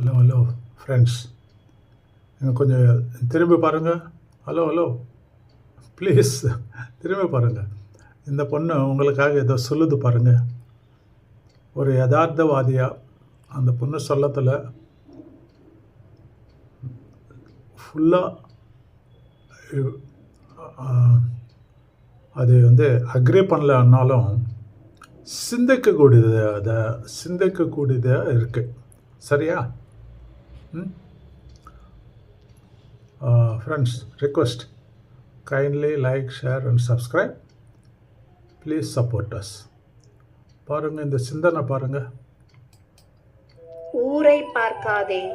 Hello hello friends எனக்கு கொஞ்சம் திரும்பி பாருங்கள் ஹலோ ஹலோ ப்ளீஸ் திரும்பி பாருங்கள் இந்த பொண்ணு உங்களுக்காக ஏதோ சொல்லுது பாருங்கள் ஒரு யதார்த்தவாதியாக அந்த பொண்ணு சொல்லத்தில் ஃபுல்லாக அது வந்து அக்ரி பண்ணலன்னாலும் சிந்திக்கக்கூடியது அதை சிந்திக்கக்கூடியதாக இருக்குது சரியா? Friends request kindly like share and subscribe please support us பாருங்கள் இந்த சிந்தனை பாருங்கள் ஊரை பார்க்காதே.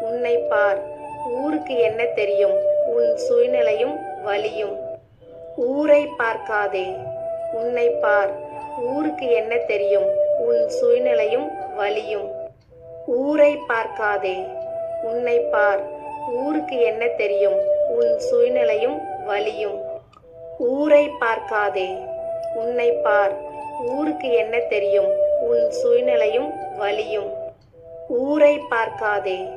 உன்னை பார். ஊருக்கு என்ன தெரியும்? உன் சூழ்நிலையும் வலியும். ஊரை பார்க்காதே. உன்னை பார். ஊருக்கு என்ன தெரியும்? உன் சூழ்நிலையும் வலியும். ஊரை பார்க்காதே. உன்னை பார். ஊருக்கு என்ன தெரியும்? உன் சூழ்நிலையும் வலியும். ஊரை பார்க்காதே. உன்னை பார். ஊருக்கு என்ன தெரியும்? உன் சூழ்நிலையும் வலியும். ஊரை பார்க்காதே.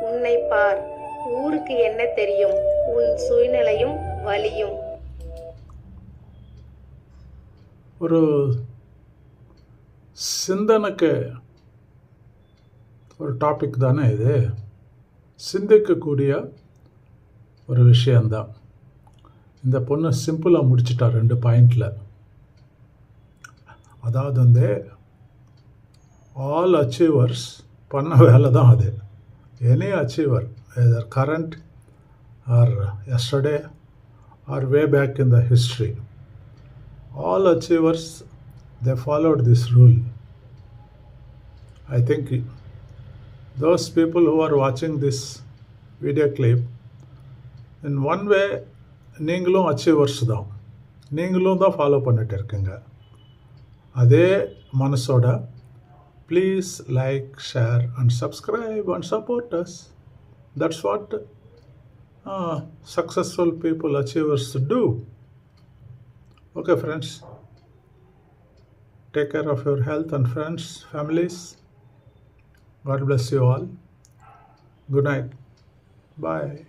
உன்னை பார். ஊருக்கு என்ன தெரியும்? உன் சூழ்நிலையும் வலியும். ஒரு சிந்தனைக்கு ஒரு டாபிக் தானே இது? சிந்திக்கக்கூடிய ஒரு விஷயந்தான். இந்த பொண்ணு சிம்பிளாக முடிச்சிட்டா ரெண்டு பாயிண்டில் அதாவது வந்து ஆல் அச்சீவர்ஸ் பண்ண வேலை தான் அது. Any achiever either current or yesterday or way back in the history all achievers they followed this rule I think those people who are watching this video clip in one way நீங்களும் achievers தான் நீங்களும் தான் follow பண்ணிட்டு இருக்கீங்க அதே மனசோட please like share and subscribe and support us that's what successful people achievers do Okay, friends. Take care of your health and friends, families. God bless you all. Good night. Bye.